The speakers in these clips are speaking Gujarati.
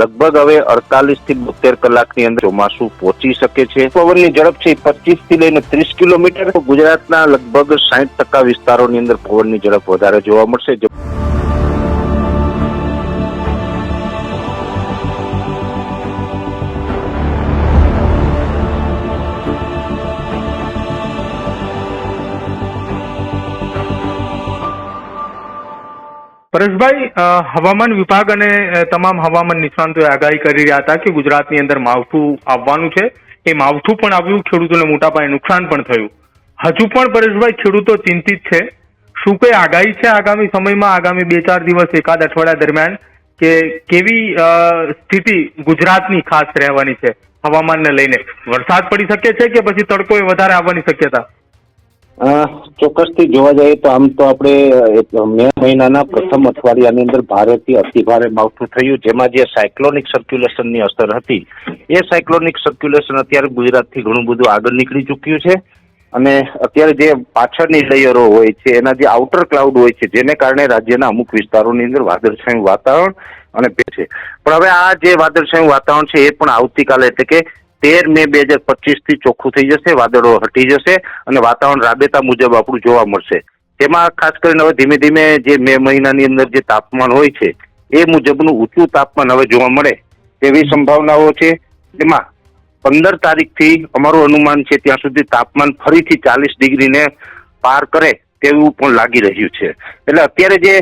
લગભગ હવે અડતાલીસથી બોતેર કલાકની અંદર ચોમાસું પહોંચી શકે છે. પવનની ઝડપ છે પચીસથી લઈને ત્રીસ કિલોમીટર. ગુજરાતના લગભગ સાહીઠ ટકા વિસ્તારોની અંદર પવનની ઝડપ વધારે જોવા મળશે. પરેશભાઈ હવામાન વિભાગ અને તમામ હવામાન નિષ્ણાંતોએ આગાહી કરી રહ્યા હતા કે ગુજરાતની અંદર માવઠું આવવાનું છે. એ માવઠું પણ આવ્યું, ખેડૂતોને મોટા પાયે નુકસાન પણ થયું. હજુ પણ પરેશભાઈ, ખેડૂતો ચિંતિત છે. શું કઈ આગાહી છે આગામી સમયમાં, આગામી બે ચાર દિવસ, એકાદ અઠવાડિયા દરમિયાન, કે કેવી સ્થિતિ ગુજરાતની ખાસ રહેવાની છે હવામાનને લઈને? વરસાદ પડી શકે છે કે પછી તડકો એ વધારે આવવાની શક્યતા? ચોક્કસથી જોવા જઈએ તો આમ તો આપણે મે મહિનાના પ્રથમ અઠવાડિયાની અંદર ભારેથી અતિભારે માવઠું થયું. જેમાં જે સાયક્લોનિક સર્ક્યુલેશનની અસર હતી, એ સાયક્લોનિક સર્ક્યુલેશન અત્યારે ગુજરાતથી ઘણું બધું આગળ નીકળી ચૂક્યું છે. અને અત્યારે જે પાછળની લેયરો હોય છે, એના જે આઉટર ક્લાઉડ હોય છે, જેને કારણે રાજ્યના અમુક વિસ્તારોની અંદર વાદળછાયું વાતાવરણ અને છે. પણ હવે આ જે વાદળછાયું વાતાવરણ છે, એ પણ આવતીકાલે એટલે કે તેર મે બે હજાર પચીસથી ચોખ્ખું થઈ જશે, વાદળો હટી જશે અને વાતાવરણ રાબેતા મુજબ આપણું જોવા મળશે. તેમાં ખાસ કરીને હવે ધીમે ધીમે જે મે મહિનાની અંદર જે તાપમાન હોય છે, એ મુજબનું ઊંચું તાપમાન હવે જોવા મળે તેવી સંભાવનાઓ છે. તેમાં પંદર તારીખથી અમારું અનુમાન છે ત્યાં સુધી તાપમાન ફરીથી ચાલીસ ડિગ્રીને પાર કરે તેવું પણ લાગી રહ્યું છે. એટલે અત્યારે જે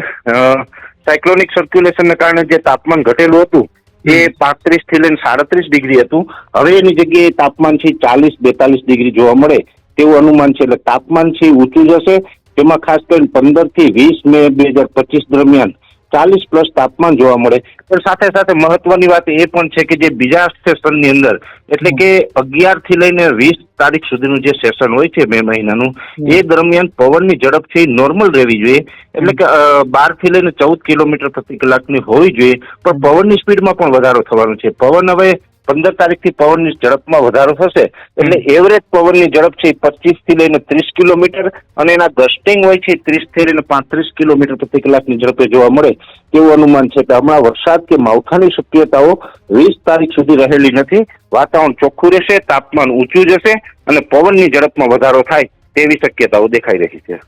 સાયક્લોનિક સર્ક્યુલેશનને કારણે જે તાપમાન ઘટેલું હતું એ પાંત્રીસથી લઈને સાડત્રીસ ડિગ્રી હતું. હવે એની જગ્યાએ તાપમાન છે ચાલીસ, બેતાલીસ ડિગ્રી જોવા મળે તેવું અનુમાન છે. એટલે તાપમાન છે ઊંચું જશે. તેમાં ખાસ કરીને પંદરથી વીસ મે બે હજાર પચીસ દરમિયાન ચાલીસ પ્લસ તાપમાન જોવા મળે. પણ સાથે સાથે મહત્વની વાત એ પણ છે કે જે બીજા સેશનની અંદર એટલે કે અગિયારથી લઈને વીસ તારીખ સુધીનું જે સેશન હોય છે મે મહિનાનું એ દરમિયાન પવનની ઝડપ છે નોર્મલ રહેવી જોઈએ. એટલે કે બારથી લઈને ચૌદ કિલોમીટર પ્રતિ કલાકની હોવી જોઈએ. પણ પવનની સ્પીડમાં પણ વધારો થવાનો છે. પવન હવે પંદર તારીખથી પવનની ઝડપમાં વધારો થશે. એટલે એવરેજ પવનની ઝડપ છે પચીસથી લઈને ત્રીસ કિલોમીટર અને એના ગસ્ટિંગ હોય છે ત્રીસથી લઈને પાંત્રીસ કિલોમીટર પ્રતિ કલાકની ઝડપે જોવા મળે તેવું અનુમાન છે. કે હમણાં વરસાદ કે માવઠાની શક્યતાઓ વીસ તારીખ સુધી રહેલી નથી. વાતાવરણ ચોખ્ખું રહેશે તાપમાન ઊંચું જશે અને પવનની ઝડપમાં વધારો થાય તેવી શક્યતાઓ દેખાઈ રહી છે.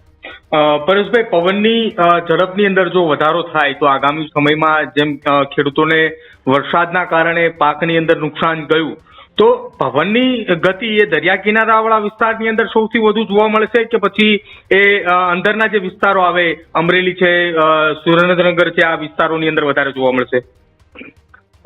પરેશભાઈ, પવનની ઝડપની અંદર જો વધારો થાય, તો આગામી સમયમાં જેમ ખેડૂતોને વરસાદના કારણે પાકની અંદર નુકસાન ગયું, તો પવનની ગતિ એ દરિયા કિનારાવાળા વિસ્તારની અંદર સૌથી વધુ જોવા મળશે કે પછી એ અંદરના જે વિસ્તારો આવે, અમરેલી છે સુરેન્દ્રનગર છે, આ વિસ્તારોની અંદર વધારે જોવા મળશે?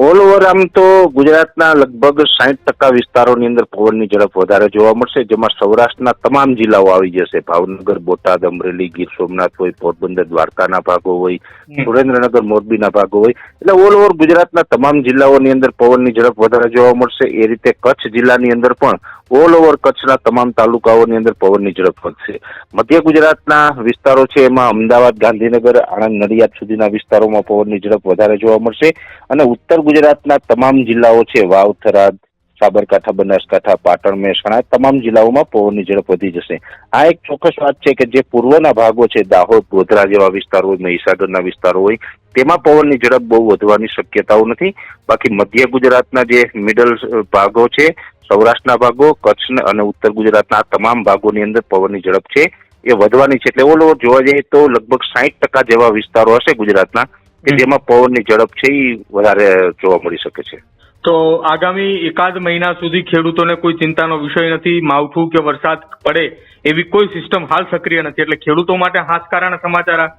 ઓલ ઓવર આમ તો ગુજરાતના લગભગ સાહીઠ ટકા વિસ્તારોની અંદર પવનની ઝડપ વધારે જોવા મળશે જેમાં સૌરાષ્ટ્રના તમામ જિલ્લાઓ આવી જશે. ભાવનગર બોટાદ અમરેલી ગીર સોમનાથ હોય પોરબંદર દ્વારકાના ભાગો હોય સુરેન્દ્રનગર મોરબીના ભાગો હોય. એટલે ઓલ ઓવર ગુજરાતના તમામ જિલ્લાઓની અંદર પવનની ઝડપ વધારે જોવા મળશે. એ રીતે કચ્છ જિલ્લાની અંદર પણ ઓલ ઓવર કચ્છના તમામ તાલુકાઓની અંદર પવનની ઝડપ વધશે. મધ્ય ગુજરાતના વિસ્તારો છે એમાં અમદાવાદ ગાંધીનગર આણંદ નડિયાદ સુધીના વિસ્તારોમાં પવનની ઝડપ વધારે જોવા મળશે. અને ઉત્તર ગુજરાતના તમામ જિલ્લાઓ છે. વાવ થરાદ સાબરકાંઠા, બનાસકાંઠા, પાટણ, મહેસાણા તમામ જિલ્લાઓમાં પવનની ઝડપ વધી જશે. આ એક ચોક્કસ વાત છે કે જે પૂર્વના ભાગો છે, દાહોદ, ગોધરા જેવા વિસ્તારો હોય, મહીસાગરના વિસ્તારો હોય, તેમાં પવનની ઝડપ બહુ વધવાની શક્યતાઓ નથી. બાકી મધ્ય ગુજરાતના જે મિડલ ભાગો છે, સૌરાષ્ટ્રના ભાગો, કચ્છ અને ઉત્તર ગુજરાતના તમામ ભાગોની અંદર પવનની ઝડપ છે, એ વધવાની છે. એટલે ઓલ ઓવર જોવા જઈએ તો લગભગ સાહીઠ ટકા જેવા વિસ્તારો હશે ગુજરાતના. કે. જેમાં પવનની ઝડપ છે એ વધારે જોવા મળી શકે છે તો આગામી એકાદ મહિના સુધી ખેડૂતોને કોઈ ચિંતાનો વિષય નથી, માવઠું કે વરસાદ પડે એવી કોઈ સિસ્ટમ હાલ સક્રિય નથી એટલે ખેડૂતો માટે હાશકારાના સમાચાર આ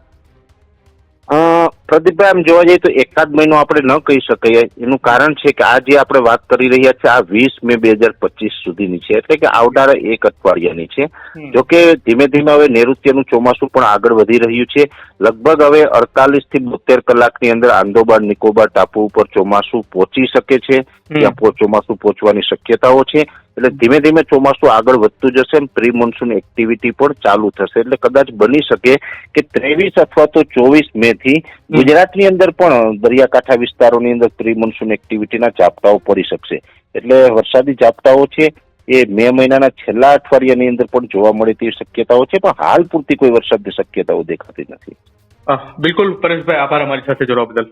પ્રદીપભાઈ આમ જોવા જઈએ તો એકાદ મહિનો આપણે ન કહી શકીએ એનું કારણ છે કે આ જે આપણે વાત કરી રહ્યા છીએ આ વીસ મે બે હજાર પચીસ સુધીની છે. એટલે કે આવનારા એક અઠવાડિયાની છે. જોકે ધીમે ધીમે હવે નૈઋત્યનું ચોમાસું પણ આગળ વધી રહ્યું છે. લગભગ હવે અડતાલીસથી બોતેર કલાકની અંદર આંદોબાર નિકોબાર ટાપુ ઉપર ચોમાસું પહોંચી શકે છે. ત્યાં ચોમાસું પહોંચવાની શક્યતાઓ છે. એટલે ધીમે ધીમે ચોમાસું આગળ વધતું જશે પ્રી મોન્સૂન એક્ટિવિટી પણ ચાલુ થશે. એટલે કદાચ બની શકે કે ત્રેવીસ અથવા તો ચોવીસ મે થી ગુજરાતની અંદર પણ દરિયાકાંઠા વિસ્તારોની અંદર પ્રી મોન્સૂન એક્ટિવિટીના ઝાપટાઓ પડી શકશે. એટલે વરસાદી ઝાપટાઓ છે એ મે મહિનાના છેલ્લા અઠવાડિયાની અંદર પણ જોવા મળે તેવી શક્યતાઓ છે પણ હાલ પૂરતી કોઈ વરસાદની શક્યતાઓ દેખાતી નથી. બિલકુલ પરેશભાઈ આભાર અમારી સાથે જોડવા બદલ.